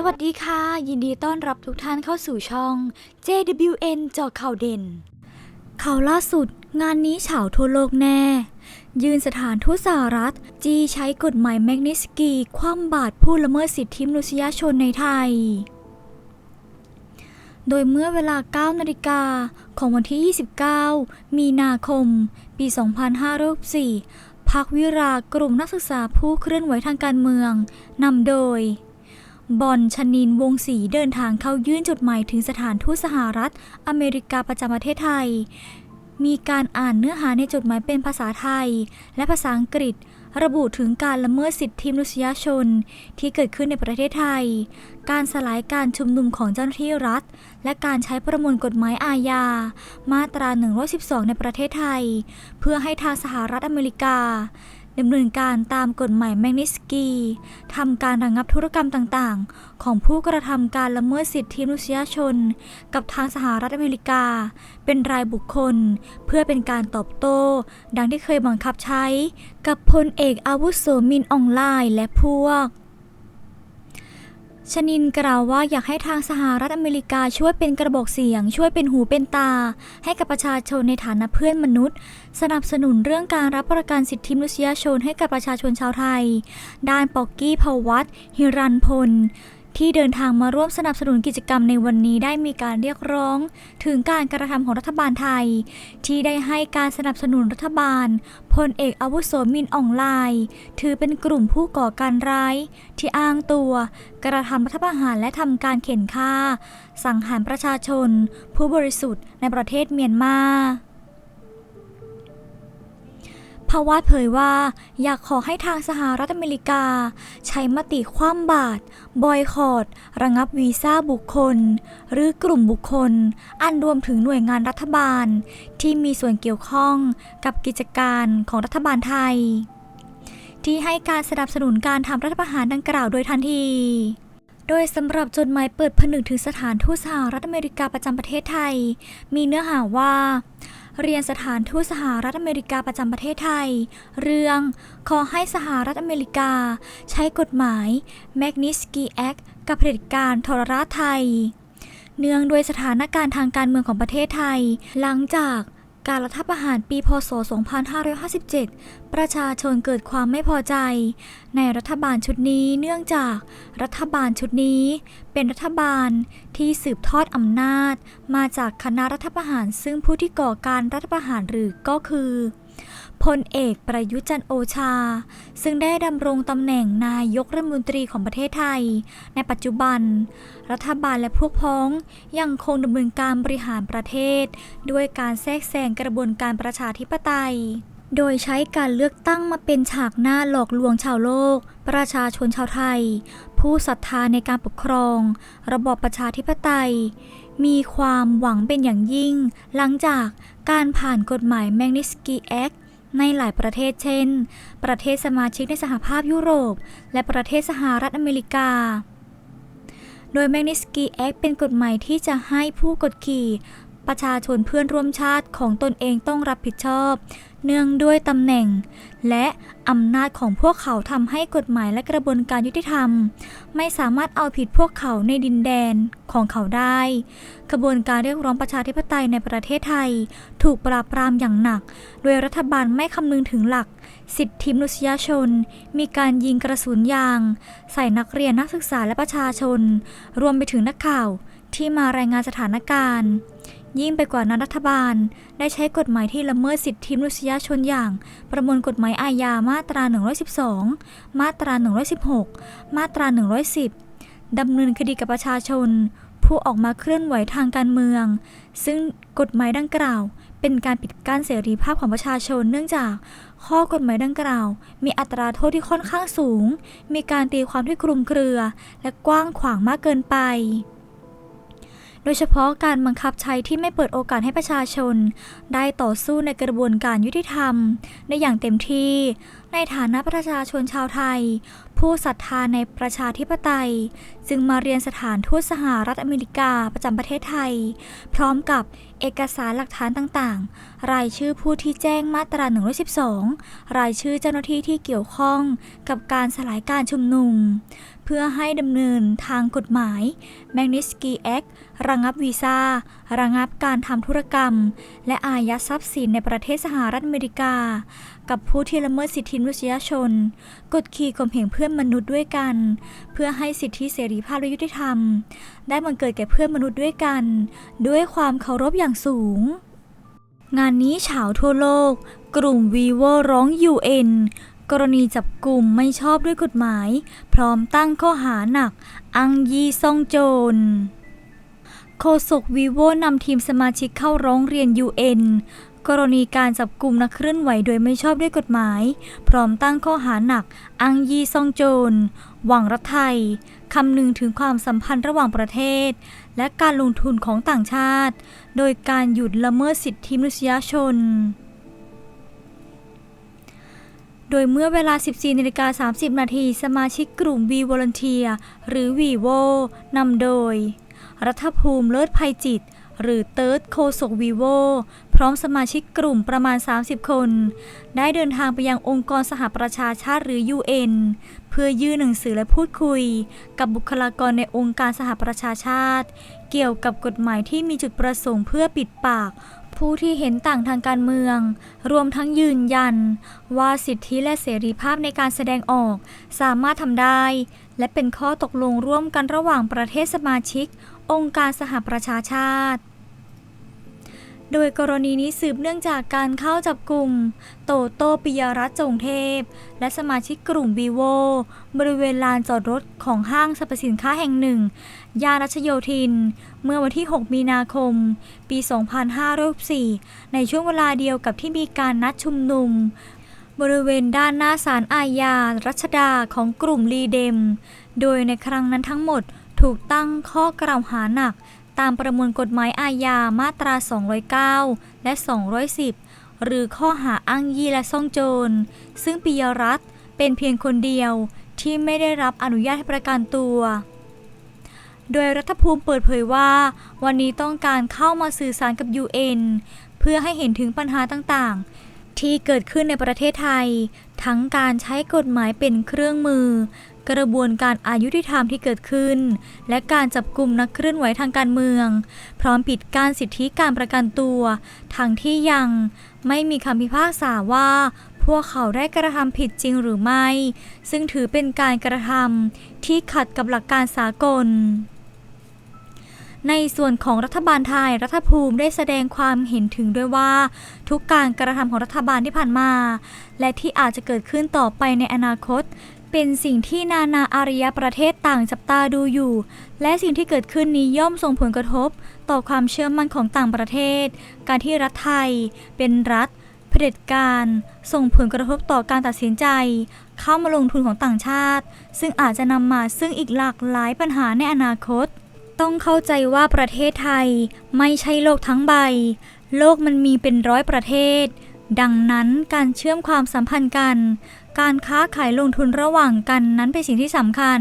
สวัสดีค่ะ ยินดีต้อนรับทุกท่านเข้าสู่ช่อง JWN เจาข่าวเด่น ข่าวล่าสุด งานนี้เฉาทั่วโลกแน่ ยืนสถานทูตสหรัฐ จีใช้กฎหมายแมกนิสกี คว่ำบาตรผู้ละเมิดสิทธิมนุษยชนในไทย โดยเมื่อเวลา 9 นาฬิกาของวันที่ 29 มีนาคม ปี 2564พักวิรากลุ่มนักศึกษาผู้เคลื่อนไหวทางการเมืองนำโดย บอลชนินวงศรีเดินทางเข้ายื่นจดหมายถึงสถานทูตสหรัฐ อเมริกาประจำประเทศไทย มีการอ่านเนื้อหาในจดหมายเป็นภาษาไทย และภาษาอังกฤษ ระบุถึงการละเมิดสิทธิมนุษยชน ที่เกิดขึ้นในประเทศไทย การสลายการชุมนุมของเจ้าหน้าที่รัฐ และการใช้ประมวลกฎหมายอาญา มาตรา 112 ในประเทศไทย เพื่อให้ทางสหรัฐอเมริกา ดำเนินการตามกฎหมายแมกนิสกีทำการระงับธุรกรรมต่างๆ ของผู้กระทำการละเมิดสิทธิมนุษยชน กับทางสหรัฐอเมริกา เป็นรายบุคคล เพื่อเป็นการตอบโต้ ดังที่เคยบังคับใช้ กับพลเอกอาวุโสมินอองไลน์และพวก ชนินกล่าวว่าอยากให้ทางสหรัฐอเมริกาช่วยเป็นกระบอกเสียง ช่วยเป็นหูเป็นตา ให้กับประชาชนในฐานะเพื่อนมนุษย์ สนับสนุนเรื่องการรับประกันสิทธิมนุษยชนให้กับประชาชนชาวไทย ด้านปอกกี้พาวัตฮิรันพล ที่เดินทางมาร่วมสนับสนุนกิจกรรมในวันนี้ได้มีการเรียกร้อง ถึงการกระทำของรัฐบาลไทย ที่ได้ให้การสนับสนุนรัฐบาลพลเอกอาวุโสมินอ่องไลน์ถือเป็นกลุ่มผู้ก่อการร้าย ที่อ้างตัว กระทำรัฐประหารและทำการเข็นฆ่า สังหารประชาชน ผู้บริสุทธิ์ในประเทศเมียนมา พาวาดเผยว่าอยากขอให้ทางสหรัฐอเมริกา ใช้มติคว่ำบาตรบอยคอรดระงับวีซ่าบุคคล หรือกลุ่มบุคคล อันรวมถึงหน่วยงานรัฐบาล ที่มีส่วนเกี่ยวข้องกับกิจการของรัฐบาลไทย ที่ให้การสนับสนุนการทำรัฐประหารดังกล่าวโดยทันทีโดยสำหรับจดหมายเปิดผนึกถึงสถานทูตสหรัฐอเมริกาประจำประเทศไทย มีเนื้อหาว่า เรียนสถานทูตสหรัฐอเมริกาประจำประเทศไทย เรื่องขอให้สหรัฐอเมริกา ใช้กฎหมาย Magnitsky Act กับเผด็จการทรราชไทย เนื่องด้วยสถานการณ์ทางการเมืองของประเทศไทย หลังจาก การรัฐประหารปีพศ 2557 ประชาชนเกิดความไม่พอใจ ในรัฐบาลชุดนี้เนื่องจากรัฐบาลชุดนี้เป็นรัฐบาลที่สืบทอดอำนาจ มาจากคณะรัฐประหารซึ่งผู้ที่ก่อการรัฐประหารหรือก็คือ พลเอกประยุทธ์จันโอชา ซึ่งได้ดำรงตำแหน่งนายกรัฐมนตรีของประเทศไทย ในปัจจุบัน รัฐบาลและพวกพ้องยังคงดำเนินการบริหารประเทศ ด้วยการแทรกแซงกระบวนการประชาธิปไตย โดยใช้การเลือกตั้งมาเป็นฉากหน้าหลอกลวงชาวโลก ประชาชนชาวไทย ผู้ศรัทธาในการปกครอง ระบอบประชาธิปไตย มีความหวังเป็นอย่างยิ่ง หลังจากการผ่านกฎหมายแมกนิสกีแอคในหลายประเทศเช่น ประเทศสมาชิกในสหภาพยุโรป และประเทศสหรัฐอเมริกา โดยแมกนิสกีแอคเป็นกฎหมายที่จะให้ผู้กดขี่ ประชาชนเพื่อนร่วมชาติของตนเองต้องรับผิดชอบ เนื่องด้วยตำแหน่ง และอำนาจของพวกเขาทำให้กฎหมายและกระบวนการยุติธรรม ไม่สามารถเอาผิดพวกเขาในดินแดนของเขาได้กระบวนการเรียกร้องประชาธิปไตยในประเทศไทย ถูกปราบปรามอย่างหนัก โดยรัฐบาลไม่คำนึงถึงหลัก สิทธิมนุษยชน มีการยิงกระสุนยาง ใส่นักเรียนนักศึกษาและประชาชน รวมไปถึงนักข่าวที่มารายงานสถานการณ์ ยิ่งไปกว่านั้นรัฐบาล ได้ใช้กฎหมายที่ละเมิดสิทธิมนุษยชนอย่าง ประมวลกฎหมายอาญามาตรา 112 มาตรา 116 มาตรา 110 ดำเนินคดีกับประชาชน ผู้ออกมาเคลื่อนไหวทางการเมือง ซึ่งกฎหมายดังกล่าว เป็นการปิดกั้นเสรีภาพของประชาชนเนื่องจากข้อกฎหมายดังกล่าว มีอัตราโทษที่ค่อนข้างสูง มีการตีความที่คลุมเครือ และกว้างขวางมากเกินไป โดยเฉพาะการบังคับใช้ที่ไม่เปิดโอกาสให้ประชาชน ได้ต่อสู้ในกระบวนการยุติธรรม ได้อย่างเต็มที่ ในฐานะประชาชนชาวไทย ผู้ศรัทธาในประชาธิปไตย จึงมาเรียนสถานทูตสหรัฐอเมริกาประจำประเทศไทย พร้อมกับเอกสารหลักฐานต่างๆ รายชื่อผู้ที่แจ้งมาตรา 112 รายชื่อเจ้าหน้าที่ที่เกี่ยวข้องกับการสลายการชุมนุม เพื่อให้ดำเนินทางกฎหมาย Magnitsky Act ระงับวีซ่า ระงับการทำธุรกรรม และอายัดทรัพย์สินในประเทศสหรัฐอเมริกา กับผู้ที่ละเมิดสิทธิมนุษยชน กดขี่ข่มเหงเพื่อนมนุษย์ด้วยกัน เพื่อให้สิทธิเสรีภาพและยุติธรรม ได้บังเกิดแก่เพื่อนมนุษย์ด้วยกัน ด้วยความเคารพอย่างสูง งานนี้เฉาวทั่วโลก กลุ่มวีโวร้อง UN กรณีจับกลุ่มไม่ชอบด้วยกฎหมาย พร้อมตั้งข้อหาหนัก อังยีซ่องโจรโฆษกวีโวนำทีมสมาชิกเข้าร้องเรียน UN กรณีการจับกลุ่มนักเคลื่อนไหวโดยไม่ชอบด้วยกฎหมาย พร้อมตั้งข้อหาหนัก อังยีซ่องโจร หวังรัฐไทย คำนึงถึงความสัมพันธ์ระหว่างประเทศ และการลงทุนของต่างชาติ โดยการหยุดละเมิดสิทธิมนุษยชน โดยเมื่อเวลา 14นาฬิกา30 นาทีสมาชิกกลุ่ม V Volunteer หรือ v ีโวนำโดย รัฐภูมิเลิศภัยจิต หรือเติร์ดโคศกวีโวพร้อมสมาชิกกลุ่มประมาณ 30 คน ได้เดินทางไปยังองค์กรสหประชาชาติหรือ UN เพื่อยื่นหนังสือและพูดคุย กับบุคลากรในองค์การสหประชาชาติ เกี่ยวกับกฎหมายที่มีจุดประสงค์เพื่อปิดปาก ผู้ที่เห็นต่างทางการเมือง รวมทั้งยืนยัน ว่าสิทธิและเสรีภาพในการแสดงออก สามารถทำได้ และเป็นข้อตกลงร่วมกันระหว่างประเทศสมาชิก องค์การสหประชาชาติ โดยกรณีนี้สืบเนื่องจากการเข้าจับกลุ่ม โตโต้ปิยรัตน์จงเทพ และสมาชิกกลุ่มบีโวบริเวณลานจอดรถของห้างสรรพสินค้าแห่งหนึ่ง ย่านรัชโยธิน เมื่อวันที่ 6 มีนาคม ปี 2564 ในช่วงเวลาเดียวกับที่มีการนัดชุมนุม บริเวณด้านหน้าศาลอาญารัชดาของกลุ่มลีเดม โดยในครั้งนั้นทั้งหมดถูกตั้งข้อกล่าวหาหนัก ตามประมวลกฎหมายอาญามาตรา 209 และ 210 หรือข้อหาอ้างยี่และซ่องโจร ซึ่งปิยรัตน์เป็นเพียงคนเดียวที่ไม่ได้รับอนุญาตให้ประกันตัว โดยรัฐภูมิเปิดเผยว่า วันนี้ต้องการเข้ามาสื่อสารกับ UN เพื่อให้เห็นถึงปัญหาต่างๆ ที่เกิดขึ้นในประเทศไทย ทั้งการใช้กฎหมายเป็นเครื่องมือ กระบวนการอายุติธรรมที่เกิดขึ้น และการจับกลุ่มนักเคลื่อนไหวทางการเมือง พร้อมปิดการสิทธิการประกันตัว ทั้งที่ยังไม่มีคำพิพากษาว่าพวกเขาได้กระทำผิดจริงหรือไม่ ซึ่งถือเป็นการกระทำที่ขัดกับหลักการสากล ในส่วนของรัฐบาลไทยรัฐภูมิได้แสดงความเห็นถึงด้วยว่า ทุกการกระทำของรัฐบาลที่ผ่านมา และที่อาจจะเกิดขึ้นต่อไปในอนาคต เป็นสิ่งที่นานาอารยประเทศต่างจับตาดูอยู่ และสิ่งที่เกิดขึ้นนี้ย่อมส่งผลกระทบ ต่อความเชื่อมั่นของต่างประเทศ การที่รัฐไทย เป็นรัฐเผด็จการ ส่งผลกระทบต่อการตัดสินใจ เข้ามาลงทุนของต่างชาติ ซึ่งอาจจะนำมาซึ่งอีกหลากหลายปัญหาในอนาคต ต้องเข้าใจว่าประเทศไทยไม่ใช่โลกทั้งใบ โลกมันมีเป็นร้อยประเทศ ดังนั้นการเชื่อมความสัมพันธ์กัน การค้าขายลงทุนระหว่างกันนั้นเป็นสิ่งที่สำคัญ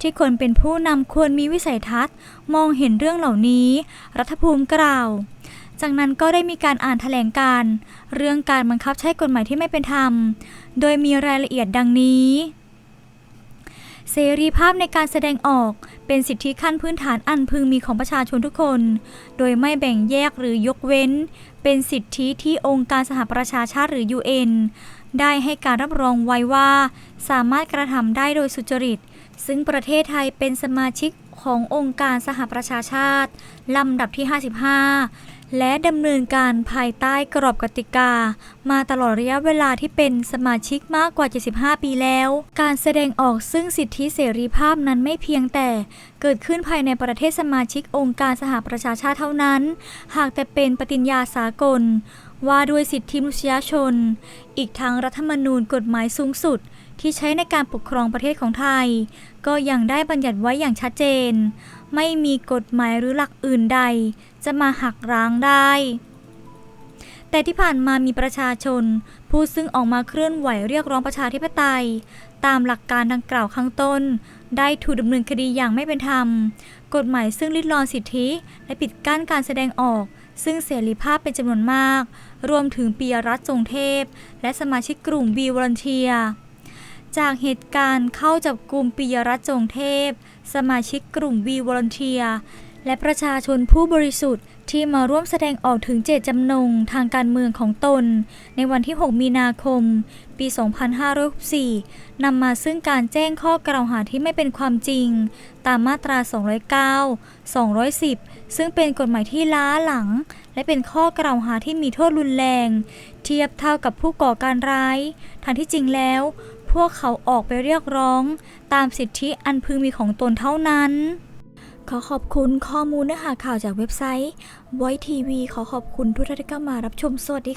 ที่คนเป็นผู้นำควรมีวิสัยทัศน์ มองเห็นเรื่องเหล่านี้ รัฐภูมิกล่าว จากนั้นก็ได้มีการอ่านแถลงการ เรื่องการบังคับใช้กฎหมายที่ไม่เป็นธรรม โดยมีรายละเอียดดังนี้เสรีภาพในการแสดงออกเป็นสิทธิขั้นพื้นฐานอันพึงมีของประชาชนทุกคน โดยไม่แบ่งแยกหรือยกเว้น เป็นสิทธิที่องค์การสหประชาชาติหรือ UN ได้ให้การรับรองไว้ว่า สามารถกระทำได้โดยสุจริต ซึ่งประเทศไทยเป็นสมาชิกขององค์การสหประชาชาติ ลำดับที่ 55 และดำเนินการภายใต้กรอบกติกา มาตลอดระยะเวลาที่เป็นสมาชิกมากกว่า 75 ปีแล้ว การแสดงออกซึ่งสิทธิเสรีภาพนั้นไม่เพียงแต่ เกิดขึ้นภายในประเทศสมาชิกองค์การสหประชาชาติเท่านั้น หากแต่เป็นปฏิญญาสากล ว่าด้วยสิทธิมนุษยชน อีกทั้งรัฐธรรมนูญกฎหมายสูงสุดที่ใช้ในการปกครองประเทศของไทย ก็ยังได้บัญญัติไว้อย่างชัดเจน ไม่มีกฎหมายหรือหลักอื่นใด จะมาหักร้างได้ แต่ที่ผ่านมามีประชาชน ผู้ซึ่งออกมาเคลื่อนไหวเรียกร้องประชาธิปไตย ตามหลักการดังกล่าวข้างต้น ได้ถูกดำเนินคดีอย่างไม่เป็นธรรม กฎหมายซึ่งลิดรอนสิทธิ และปิดกั้นการแสดงออก ซึ่งเสรีภาพเป็นจำนวนมาก รวมถึงปียรัตน์จงเทพ และสมาชิกกลุ่มบีวอลเทียจากเหตุการณ์เข้าจับกลุ่มปิยรัตน์จงเทพ สมาชิกกลุ่มวีวอลเทีย และประชาชนผู้บริสุทธิ์ที่มาร่วมแสดงออกถึงเจตจำนงทางการเมืองของตน ในวันที่ 6 มีนาคม ปี 2564นำมาซึ่งการแจ้งข้อกล่าวหาที่ไม่เป็นความจริง ตามมาตรา 209 210 ซึ่งเป็นกฎหมายที่ล้าหลัง และเป็นข้อกล่าวหาที่มีโทษรุนแรง เทียบเท่ากับผู้ก่อการร้ายทางที่จริงแล้ว พวกเขาออกไปเรียกร้อง ตามสิทธิอันพึงมีของตนเท่านั้น ขอขอบคุณข้อมูลเนื้อหาข่าวจากเว็บไซต์ไวทีวีขอขอบคุณทุกท่านที่เข้ามารับชมสวัสดี